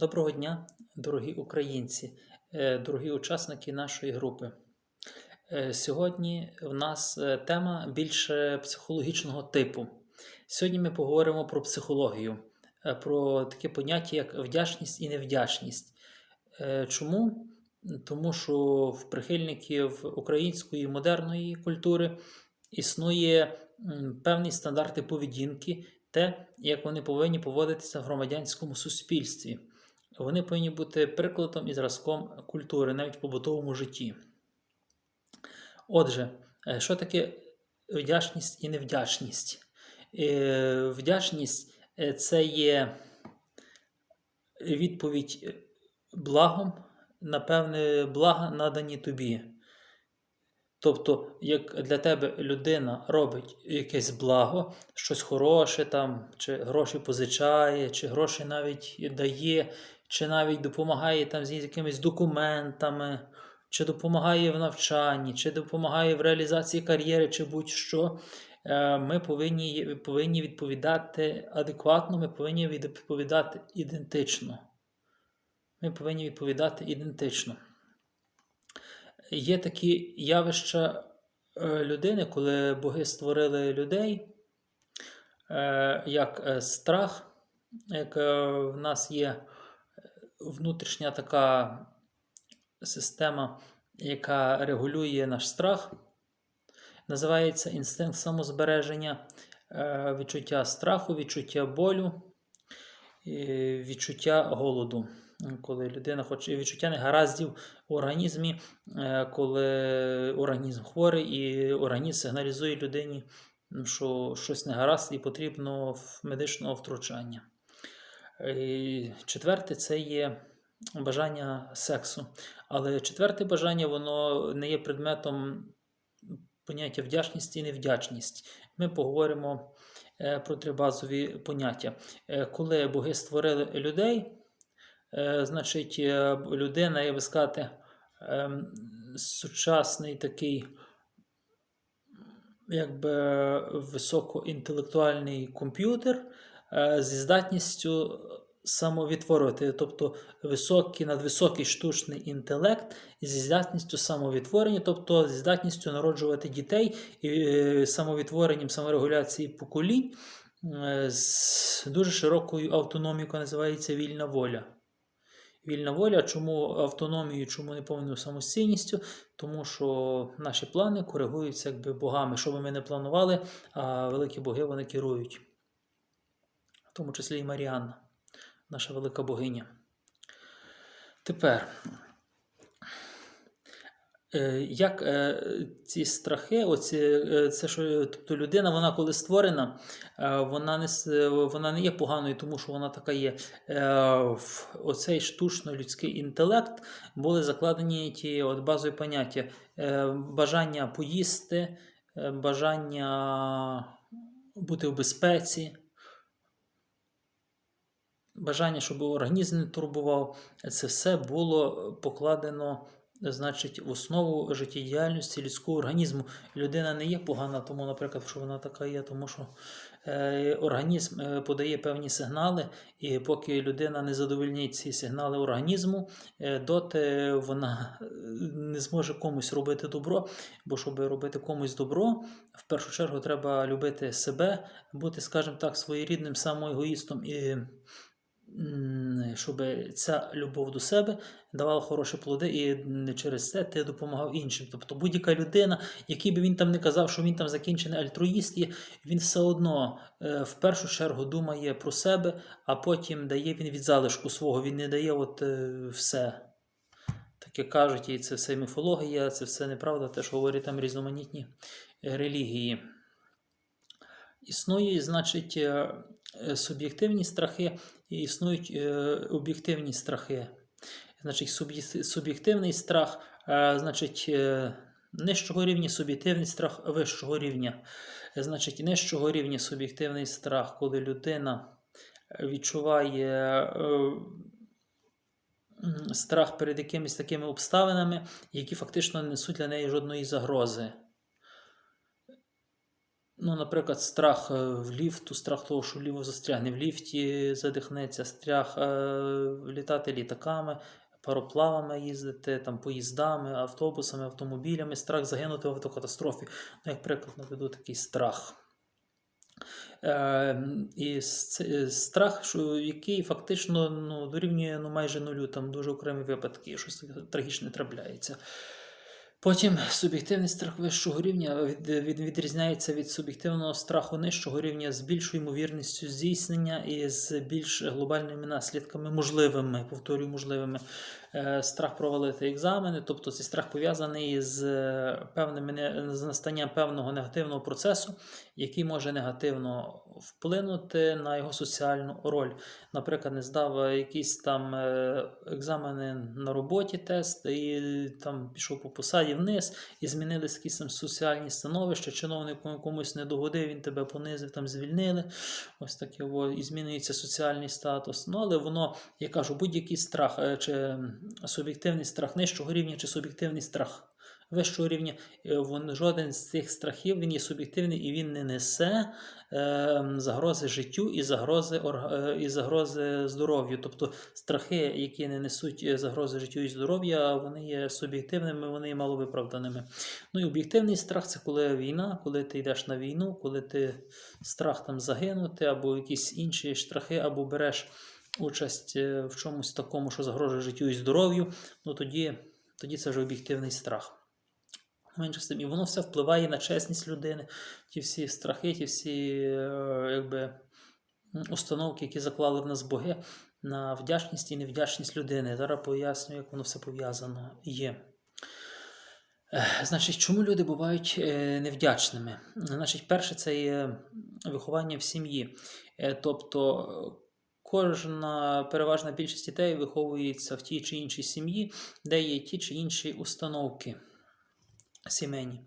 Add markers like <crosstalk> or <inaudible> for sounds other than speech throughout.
Доброго дня, дорогі українці, е, дорогі учасники нашої групи. Е, Сьогодні в нас е, тема більше психологічного типу. Сьогодні ми поговоримо про психологію, про таке поняття, як вдячність і невдячність. Чому? Тому що в прихильників української модерної культури існує певні стандарти поведінки, те, як вони повинні поводитися в громадянському суспільстві. Вони повинні бути прикладом і зразком культури, навіть в побутовому житті. Отже, е, що таке вдячність і невдячність? Е, Вдячність е, це є відповідь благом на певне блага, надані тобі. Тобто, як для тебе людина робить якесь благо, щось хороше, там, чи гроші позичає, чи гроші навіть дає, чи навіть допомагає там з якимись документами, чи допомагає в навчанні, чи допомагає в реалізації кар'єри, чи будь-що, е, ми повинні, повинні відповідати адекватно, ми повинні відповідати ідентично. Ми повинні відповідати ідентично. Є такі явища е, людини, коли боги створили людей, е, як страх, як в нас є внутрішня така система, яка регулює наш страх. Називається інстинкт самозбереження, е, відчуття страху, відчуття болю, відчуття голоду. Коли людина хоче відчуття негараздів у організмі, е, коли організм хворий, і організм сигналізує людині, що щось не гаразд і потрібно медичного втручання. І Четверте це є бажання сексу. Але четверте бажання воно не є предметом поняття вдячність і невдячність. Ми поговоримо е, про три базові поняття. Е, Коли боги створили людей, е, значить, е, людина, як би сказати, ем, сучасний такий, якби високоінтелектуальний комп'ютер е, зі здатністю самовідтворювати, тобто високий, надвисокий штучний інтелект зі здатністю самовідтворення, тобто зі здатністю народжувати дітей і е, самовідтворенням, саморегуляції поколінь е, з дуже широкою автономікою називається вільна воля. Вільна воля, чому автономію, чому не повною самостійністю? Тому що наші плани коригуються якби богами. Що би ми не планували, а великі боги вони керують. В тому числі і Маріанна, наша велика богиня. Тепер, е, як е, ці страхи, оці, е, це що, тобто людина, вона коли створена, вона не, вона не є поганою, тому що вона така є. В оцей штучно-людський інтелект були закладені ті от базові поняття: бажання поїсти, бажання бути в безпеці, бажання, щоб організм не турбував, це все було покладено, значить, в основу життєдіяльності людського організму. Людина не є погана, тому, наприклад, що вона така є, тому що е, організм е, подає певні сигнали, і поки людина не задовольнить ці сигнали організму, е, доти вона е, не зможе комусь робити добро. Бо щоб робити комусь добро, в першу чергу треба любити себе, бути, скажімо так, своєрідним самоегоїстом і щоб ця любов до себе давала хороші плоди, і через це ти допомагав іншим. Тобто будь-яка людина, який би він там не казав, що він там закінчений альтруїст, є, він все одно е, в першу чергу думає про себе, а потім дає він від залишку свого, він не дає от е, все. Таке кажуть, і це все міфологія, це все неправда, те, що говорять там різноманітні релігії. Існує, значить, е, суб'єктивні страхи і існують е, об'єктивні страхи. Значить, суб'єктивний страх, е, значить, е, нижчого рівня, суб'єктивний страх вищого рівня. Е, Значить, нижчого рівня суб'єктивний страх, коли людина е, відчуває е, страх перед якимись такими обставинами, які фактично не несуть для неї жодної загрози. Ну, наприклад, страх е, в ліфту, страх того, що ліво застрягне в ліфті, задихнеться, страх е, літати літаками, пароплавами їздити, там, поїздами, автобусами, автомобілями, страх загинути в автокатастрофі. Ну, як приклад, наведу такий страх. Е, і е, страх, що, який фактично ну, дорівнює ну, майже нулю, там дуже окремі випадки, щось трагічне трапляється. Потім суб'єктивний страх вищого рівня від, від, відрізняється від суб'єктивного страху нижчого рівня з більшою ймовірністю здійснення і з більш глобальними наслідками, можливими, повторюю, можливими. Е, страх провалити екзамени, тобто цей страх пов'язаний з е, певними з настанням певного негативного процесу, який може негативно вплинути на його соціальну роль. Наприклад, не здав якісь там е, екзамени на роботі, тест, і там пішов по посаді вниз, і змінились якісь там соціальні становища, чиновник комусь не догодив, він тебе понизив, там звільнили. Ось таке, і змінюється соціальний статус. Ну, але воно, я кажу, будь-який страх, е, чи суб'єктивний страх нижчого рівня, чи суб'єктивний страх вищого рівня, е, вон, жоден з цих страхів він є суб'єктивний і він не несе е, загрози життю і загрози, е, і загрози здоров'ю. Тобто страхи, які не несуть е, загрози життю і здоров'я, вони є суб'єктивними, вони є маловиправданими. Ну і об'єктивний страх це коли війна, коли ти йдеш на війну, коли ти страх там загинути, або якісь інші страхи, або береш участь е, в чомусь такому, що загрожує життю і здоров'ю, ну тоді, тоді це вже об'єктивний страх. Менше з тим, і воно все впливає на чесність людини, ті всі страхи, ті всі е, якби, установки, які заклали в нас боги, на вдячність і невдячність людини. Зараз поясню, як воно все пов'язано є. Значить, чому люди бувають е, невдячними? Значить, перше, це є виховання в сім'ї. Е, Тобто, кожна переважна більшість дітей виховується в тій чи іншій сім'ї, де є ті чи інші установки сімейні.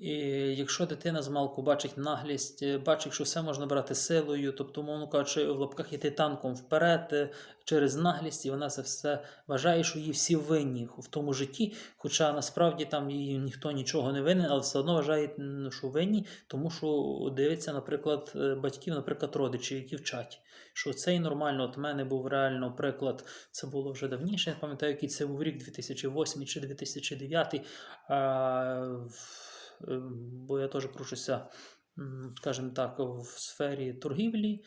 І якщо дитина з малку бачить наглість, е, бачить, що все можна брати силою, тобто, мовно кажучи, в лапках йти танком вперед е, через наглість, і вона це все вважає, що її всі винні в тому житті, хоча насправді там їй ніхто нічого не винен, але все одно вважає, що винні, тому що дивиться, наприклад, е, батьків, наприклад, родичів, які вчать. Що це і нормально. От мене був реально приклад, це було вже давніше, я пам'ятаю, який це був рік, 2008 чи 2009. А, бо я теж кручуся, скажімо так, в сфері торгівлі.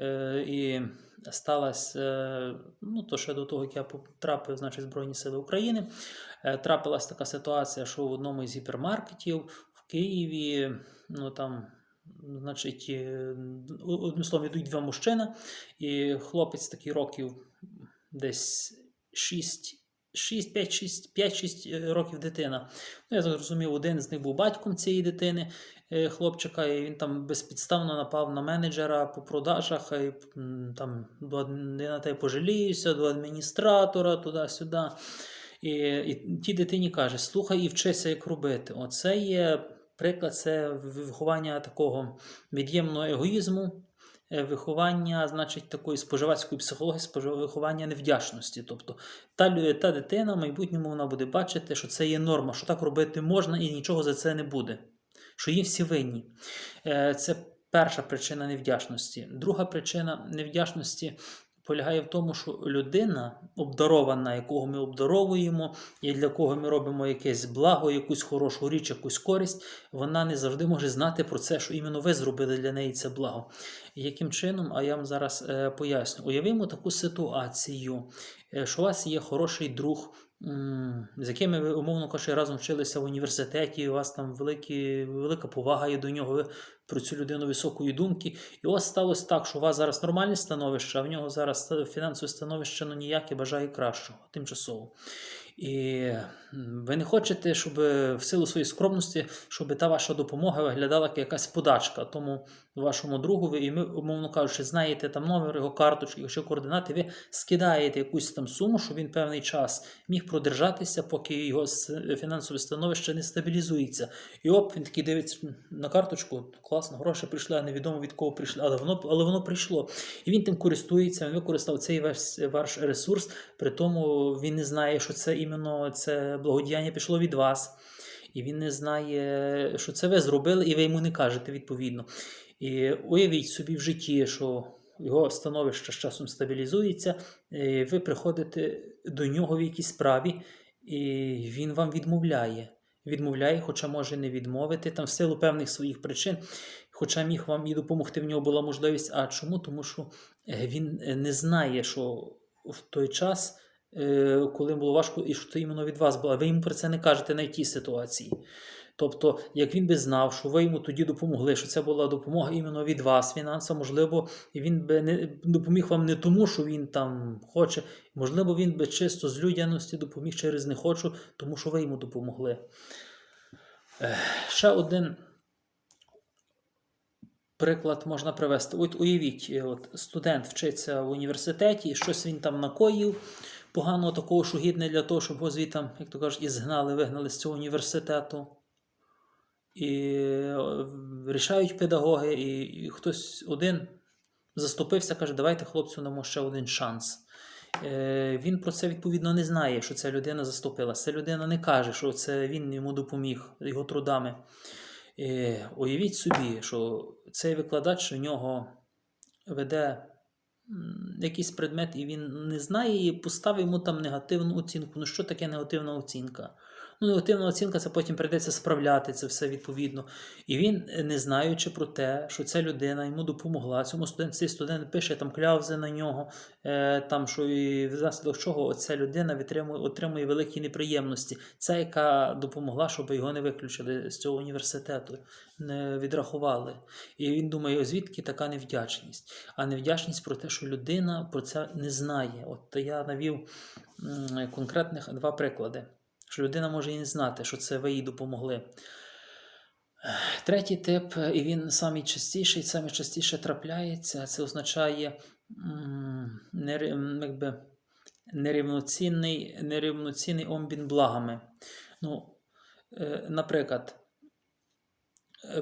Е, І сталося, е, ну, то ще до того, як я потрапив значить, Збройні Сили України, е, трапилась така ситуація, що в одному із гіпермаркетів в Києві, ну там, значить, одним словом, йдуть два мужчина, і хлопець такий років десь 6. 6, 5, 6, 5-6 е, років дитина. Ну, я зрозумів, один з них був батьком цієї дитини, е, хлопчика, і він там безпідставно напав на менеджера по продажах, і м, там на те пожаліюся, до адміністратора, туди-сюди. І, і тій дитині каже: слухай і вчися, як робити. Оце є приклад, це виховання такого від'ємного егоїзму. Е, Виховання, значить, такої споживацької психології, виховання невдячності. Тобто та, та дитина в майбутньому вона буде бачити, що це є норма, що так робити можна і нічого за це не буде. Що їм всі винні. Е, Це перша причина невдячності. Друга причина невдячності полягає в тому, що людина, обдарована, якого ми обдаровуємо, і для кого ми робимо якесь благо, якусь хорошу річ, якусь користь, вона не завжди може знати про це, що іменно ви зробили для неї це благо. Яким чином, а я вам зараз е, поясню. уявимо таку ситуацію, е, що у вас є хороший друг, з якими ви, умовно кажучи, разом вчилися в університеті, у вас там великі, велика повага є до нього, ви про цю людину високої думки. І у вас сталося так, що у вас зараз нормальне становище, а в нього зараз фінансове становище ну ніяке бажає кращого, тимчасово. І ви не хочете, щоб в силу своєї скромності, щоб та ваша допомога виглядала як якась подачка тому вашому другові, і ми, умовно кажучи, знаєте там номер його карточки, якщо координати, ви скидаєте якусь там суму, щоб він певний час міг продержатися, поки його фінансове становище не стабілізується. І оп, він такий дивиться на карточку, класно, гроші прийшли, а невідомо від кого прийшли, але воно, але воно прийшло. І він тим користується, він використав цей ваш, ваш ресурс, при тому він не знає, що це іменно це благодіяння пішло від вас. і він не знає, що це ви зробили, і ви йому не кажете відповідно. І уявіть собі в житті, що його становище з часом стабілізується, і ви приходите до нього в якійсь справі, і він вам відмовляє. Відмовляє, хоча може не відмовити там в силу певних своїх причин, хоча міг вам і допомогти в нього була можливість. А чому? Тому що він не знає, що в той час, коли було важко, і що це іменно від вас було. Ви йому про це не кажете на тій ситуації. Тобто, як він би знав, що ви йому тоді допомогли, що це була допомога іменно від вас фінансова, можливо, він би не допоміг вам не тому, що він там хоче, можливо, він би чисто з людяності допоміг через не хочу, тому що ви йому допомогли. Е, Ще один приклад можна привести. От уявіть, е, от студент вчиться в університеті, щось він там накоїв поганого такого, що гідне для того, щоб його звідти, як то кажуть, і згнали, вигнали з цього університету. І е, рішають педагоги, і, і хтось один заступився, каже, давайте хлопцю дамо ще один шанс. Е, він про це відповідно не знає, що ця людина заступилася. Ця людина не каже, що це він йому допоміг його трудами. Е, уявіть собі, що цей викладач у нього веде якийсь предмет, і він не знає і поставив йому там негативну оцінку. Ну що таке негативна оцінка? Ну, негативна оцінка це потім прийдеться справляти це все відповідно. І він, е, не знаючи про те, що ця людина йому допомогла, цьому студент, цей студент пише там кляузи на нього, е, там, що і внаслідок чого ця людина відтримує, отримує великі неприємності. Ця, яка допомогла, щоб його не виключили з цього університету, не відрахували. І він думає, звідки така невдячність? А невдячність про те, що людина про це не знає. От я навів конкретних два приклади що людина може і не знати, що це ви їй допомогли. Третій тип, і він найчастіший, частіший, саме частіше трапляється, це означає якби, нерівноцінний, нерівноцінний обмін благами. Ну, е, наприклад,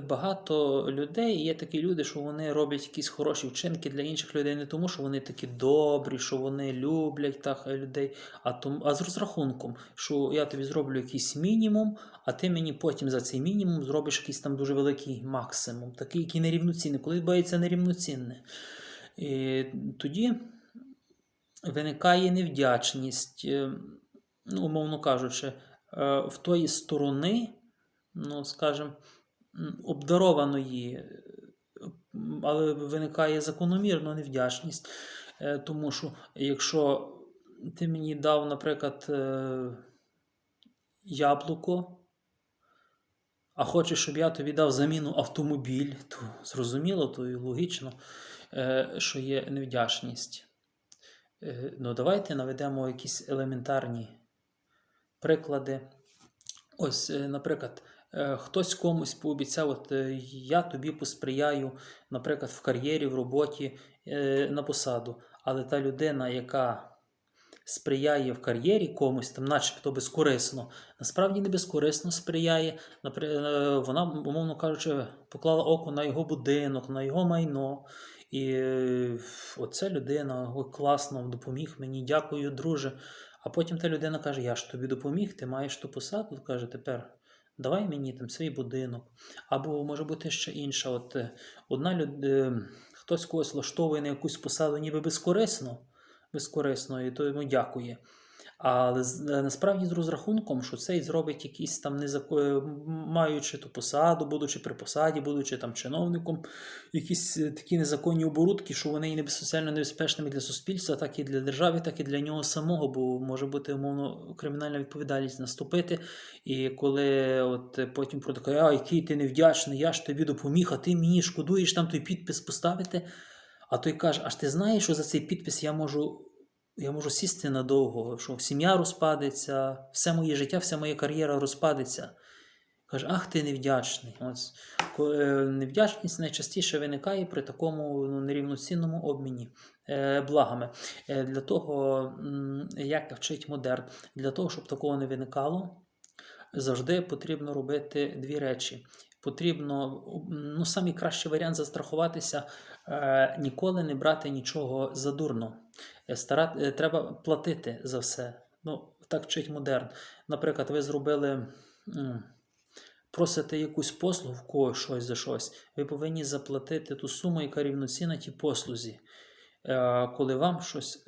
багато людей є такі люди, що вони роблять якісь хороші вчинки для інших людей не тому, що вони такі добрі, що вони люблять так людей, а, тому, а з розрахунком, що я тобі зроблю якийсь мінімум, а ти мені потім за цей мінімум зробиш якийсь там дуже великий максимум, такий, який нерівноцінний, коли відбувається нерівноцінне. І тоді виникає невдячність, е, ну, умовно кажучи, е, в тої сторони, ну, скажімо, обдарованої, але виникає закономірно невдячність. Е, Тому що якщо ти мені дав, наприклад, е, яблуко, а хочеш, щоб я тобі дав заміну автомобіль, то зрозуміло, то і логічно, е, що є невдячність. Ну, давайте наведемо якісь елементарні приклади. Ось, наприклад, хтось комусь пообіцяв, от е, я тобі посприяю, наприклад, в кар'єрі, в роботі е, на посаду. Але та людина, яка сприяє в кар'єрі комусь, там, начебто безкорисно, насправді не безкорисно сприяє. Е, Вона, умовно кажучи, поклала око на його будинок, на його майно. І е, оця людина, класно, допоміг мені, дякую, друже. А потім та людина каже: Я ж тобі допоміг, ти маєш ту посаду. Каже, тепер давай мені там свій будинок. Або може бути ще інша. От е, одна людина, хтось когось влаштовує на якусь посаду, ніби безкорисно, безкорисно, і то йому дякує. Але е, насправді з розрахунком, що цей зробить якісь там незако... е, маючи ту посаду, будучи при посаді, будучи там чиновником, якісь е, такі незаконні оборудки, що вони небез- соціально небезпечними для суспільства, так і для держави, так і для нього самого, бо може бути умовно кримінальна відповідальність наступити. І коли от потім про таке, а який ти невдячний, я ж тобі допоміг, а ти мені шкодуєш там той підпис поставити. А той каже: аж ти знаєш, що за цей підпис я можу. Я можу сісти надовго, що сім'я розпадеться, все моє життя, вся моя кар'єра розпадеться. Каже, ах ти невдячний. Ось. Е, Невдячність найчастіше виникає при такому ну, нерівноцінному обміні е, благами. Е, Для того, як вчить модерн, для того, щоб такого не виникало, завжди потрібно робити дві речі. Потрібно, ну, самий кращий варіант застрахуватися, е, ніколи не брати нічого задурно. Е, Стара, е, треба платити за все. Ну, так вчить модерн. Наприклад, ви зробили просите якусь послугу в щось за щось, ви повинні заплатити ту суму, яка рівноцінна тій послузі. Е, Коли вам щось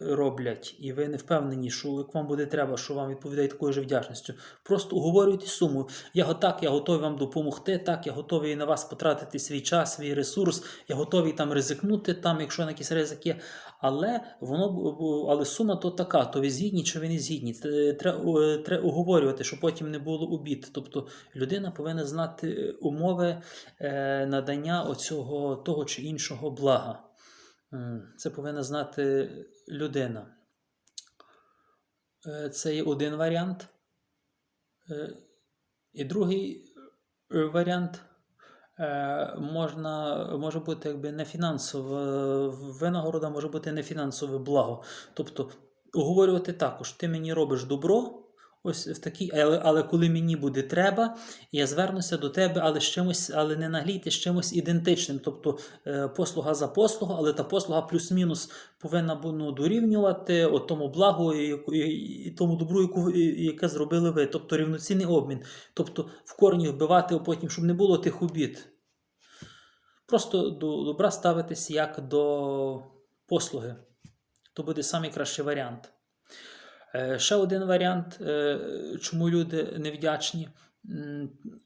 роблять, і ви не впевнені, що вам буде треба, що вам відповідає такою ж вдячністю, просто уговорюйте суму. Я так, я готовий вам допомогти, так, я готовий на вас потратити свій час, свій ресурс, я готовий там ризикнути, там, якщо на якісь ризики. Але воно але сума то така, то ви згідні чи ви не згідні. Треба треба уговорювати, щоб потім не було обід. Тобто людина повинна знати е, умови е, надання оцього того чи іншого блага. Це повинна знати людина. Е, Це є один варіант. Е, І другий е, варіант можна, може бути якби не фінансова винагорода, може бути не фінансове благо. Тобто уговорювати також, ти мені робиш добро. Ось в такій, але, але коли мені буде треба, я звернуся до тебе, але з чимось, але не наглійте з чимось ідентичним. Тобто е, послуга за послугу, але та послуга плюс-мінус повинна ну, дорівнювати от тому благу і, і, тому добру, яку, яке зробили ви. Тобто рівноцінний обмін. Тобто в корні вбивати, потім, щоб не було тих обід. Просто до добра ставитись як до послуги. То буде найкращий варіант. Е, Ще один варіант, е, чому люди невдячні.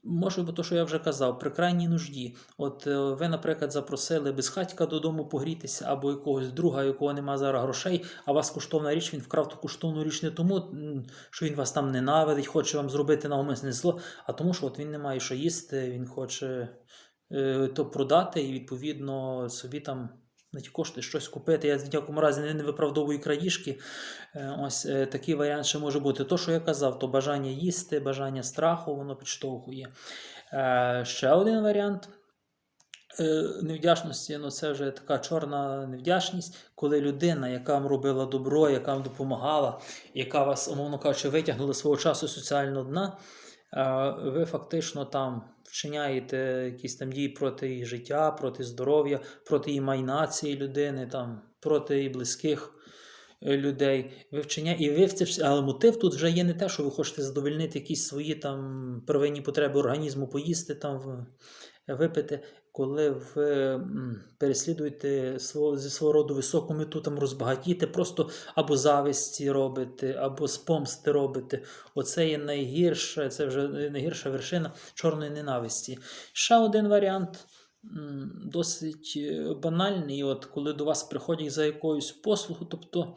Може бути, то, що я вже казав, при крайній нужді. От е, ви, наприклад, запросили безхатька додому погрітися, або якогось друга, якого немає зараз грошей, а у вас коштовна річ, він вкрав ту коштовну річ не тому, що він вас там ненавидить, хоче вам зробити навмисне зло, а тому, що от він не має що їсти, він хоче то продати і, відповідно, собі там на кошти щось купити. Я в ніякому разі не, виправдовую крадіжки. Е, Ось е, такий варіант ще може бути. То, що я казав, то бажання їсти, бажання страху, воно підштовхує. Е, Ще один варіант. Невдячності, ну це вже така чорна невдячність, коли людина, яка вам робила добро, яка вам допомагала, яка вас, умовно кажучи, витягнула свого часу соціального дна, ви фактично там вчиняєте якісь там дії проти її життя, проти здоров'я, проти її майна цієї людини, там, проти її близьких е, людей. Ви вчиняєте, І ви це але мотив тут вже є не те, що ви хочете задовольнити якісь свої там первинні потреби організму, поїсти там, випити, коли ви переслідуєте зі свого роду високу мету там розбагатіти, просто або зависті робите, або з помсти робите. Оце є найгірше, це вже найгірша вершина чорної ненависті. Ще один варіант. Досить е, банальний, от коли до вас приходять за якоюсь послугу, тобто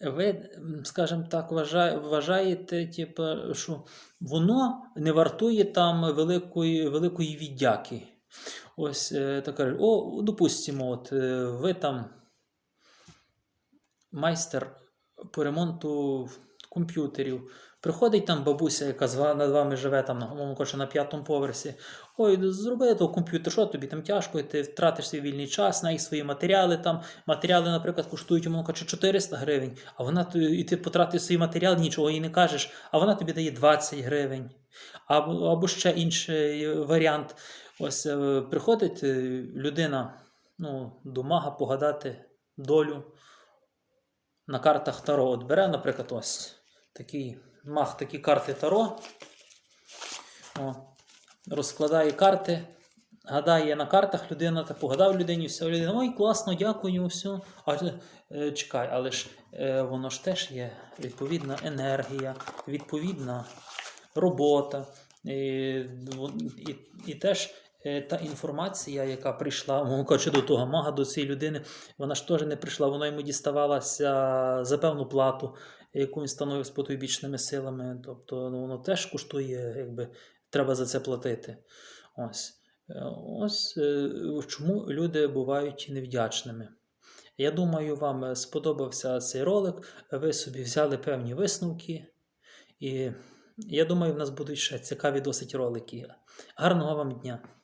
ви, скажімо так, вважаєте, типу, що воно не вартує там великої, великої віддяки. Ось е, так кажуть, о, допустимо, от е, ви там майстер по ремонту комп'ютерів. Приходить там бабуся, яка над вами живе там, на, умовно кажучи, на п'ятому поверсі. Ой, зроби то комп'ютер, що тобі там тяжко, і ти втратиш свій вільний час, на їх свої матеріали. Там матеріали, наприклад, коштують, умовно кажучи, 400 гривень, а вона і ти потратив свій матеріал, нічого їй не кажеш, а вона тобі дає 20 гривень. Або, або ще інший варіант. Ось е, приходить е, людина ну, до мага погадати долю на картах Таро. От бере, наприклад, ось такий маг, такі карти Таро. О, розкладає карти, гадає на картах людина, та погадав людині, все, людина, ой, класно, дякую, все. А е, чекай, але ж е, воно ж теж є відповідна енергія, відповідна робота. І, і, і теж е, та інформація, яка прийшла, <laughs> кажучи, до того мага, до цієї людини, вона ж теж не прийшла, вона йому діставалася за певну плату, яку він становив з потойбічними силами. Тобто ну, воно теж коштує, якби треба за це платити. Ось. Е, Ось е, чому люди бувають невдячними. Я думаю, вам сподобався цей ролик. Ви собі взяли певні висновки. І я думаю, в нас будуть ще цікаві досить ролики. Гарного вам дня!